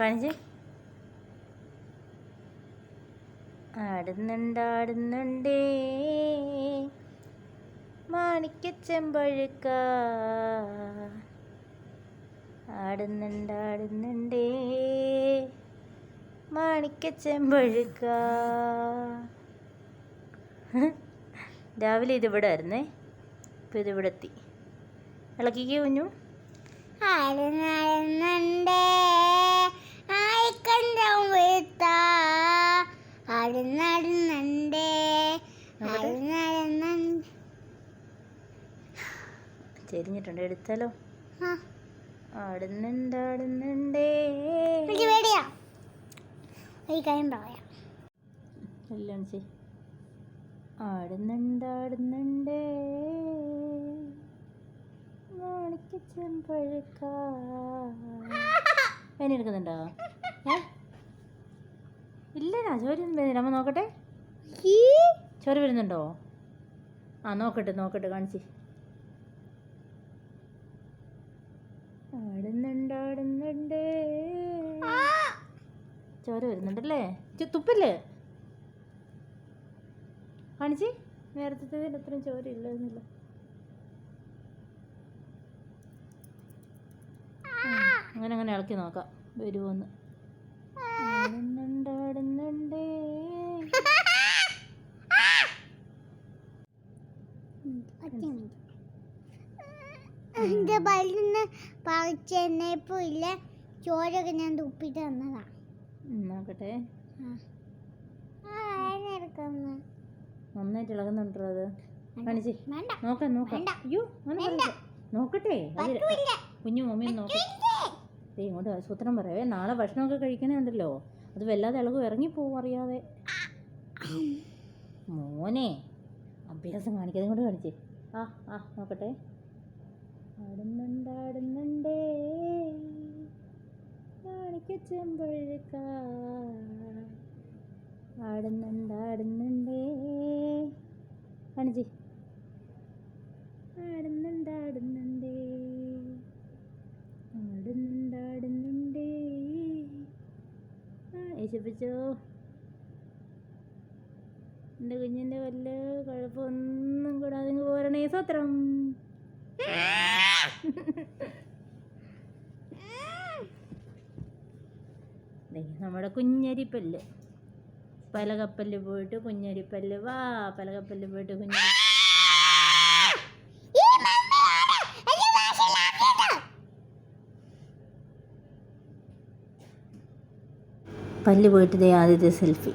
കാണിച്ച് ആടുന്നുണ്ട് ആടുന്നുണ്ടേ. മാണിക്കച്ചെമ്പഴുക്ക ആടുന്നുണ്ട് ആടുന്നുണ്ടേ. മാണിക്കച്ചെമ്പഴുക്ക രാവിലെ ഇതിവിടെ ആയിരുന്നേ. ഇപ്പം ഇതിവിടെ എത്തി. ഇളക്കിക്ക് കുഞ്ഞു. വീത്ത. ആടുന്നടുന്നുണ്ട് ചെരിഞ്ഞിട്ടുണ്ട്. എടുത്താലോ? ആ. ആടുന്നുണ്ട് ആടുന്നുണ്ടേ. എനിക്ക് പേടിയാ. ഒരു കാര്യം പറയാം. എല്ലാം ചെയ് ആടുന്നുണ്ട് ആടുന്നുണ്ടേ. മാണിക്കച്ചെമ്പഴുക്ക പേന എടുക്കുന്നുണ്ടോ? ഏ? ഇല്ലടാ ചോര വരുന്നില്ല. അമ്മ നോക്കട്ടെ. ചോര വരുന്നുണ്ടോ? ആ നോക്കട്ടെ നോക്കട്ടെ കാണിച്ച്. ആടുന്നുണ്ട് ആടുന്നുണ്ടേ. ചോര വരുന്നുണ്ടല്ലേ? തുപ്പില്ലേ തുപ്പല്ലേ? കാണിച്ച്. നേരത്തെ അത്രയും ചോര ഇല്ലായിരുന്നില്ല. അങ്ങനെ അങ്ങനെ ഇളക്കി നോക്കാം. വരുമോന്ന് ആടുന്നുണ്ട് ആടുന്നുണ്ടേ. ഒറ്റ മിനിറ്റ് എന്റെ പല്ലിന്ന് പറിച്ചെന്നപ്പോ ഇല്ല ചോരൊക്കെ ഞാൻ തുപ്പിട്ട് തന്നതാ. നോക്കട്ടെ. നന്നായിട്ട് ഇളകുന്നുണ്ടോ അത്. കാണിച്ച് നോക്കാം നോക്കാം. അയ്യോ നോക്കട്ടെ. കുഞ്ഞു മമ്മി നോക്കാം. ദേ ഇങ്ങോട്ട് സൂത്രം പറയവേ നാളെ ഭക്ഷണമൊക്കെ കഴിക്കണേ ഉണ്ടല്ലോ അത് വല്ലാതെ ഇളകും ഇറങ്ങിപ്പോവും അറിയാതെ. മോനെ അഭ്യാസം കാണിക്കാതെ ഇങ്ങോട്ട് കാണിച്ചേ. ആ ആ നോക്കട്ടെ. ആടുന്നുണ്ട് ആടുന്നുണ്ടേ. ആടുന്നുണ്ട്. ആ യേശപ്പിച്ചോ എന്റെ കുഞ്ഞിന്റെ വല്ല കുഴപ്പമൊന്നും കൂടാതെ പോരണേ സ്വത്രം നമ്മുടെ കുഞ്ഞരിപ്പല്ല്. പലകപ്പല്ല് പോയിട്ട് കുഞ്ഞരിപ്പല്ല്. വാ പലകപ്പല്ല് പോയിട്ട് കുഞ്ഞരി പല്ല് പോയിട്ട് ദേ ആദ്യത്തെ സെൽഫി.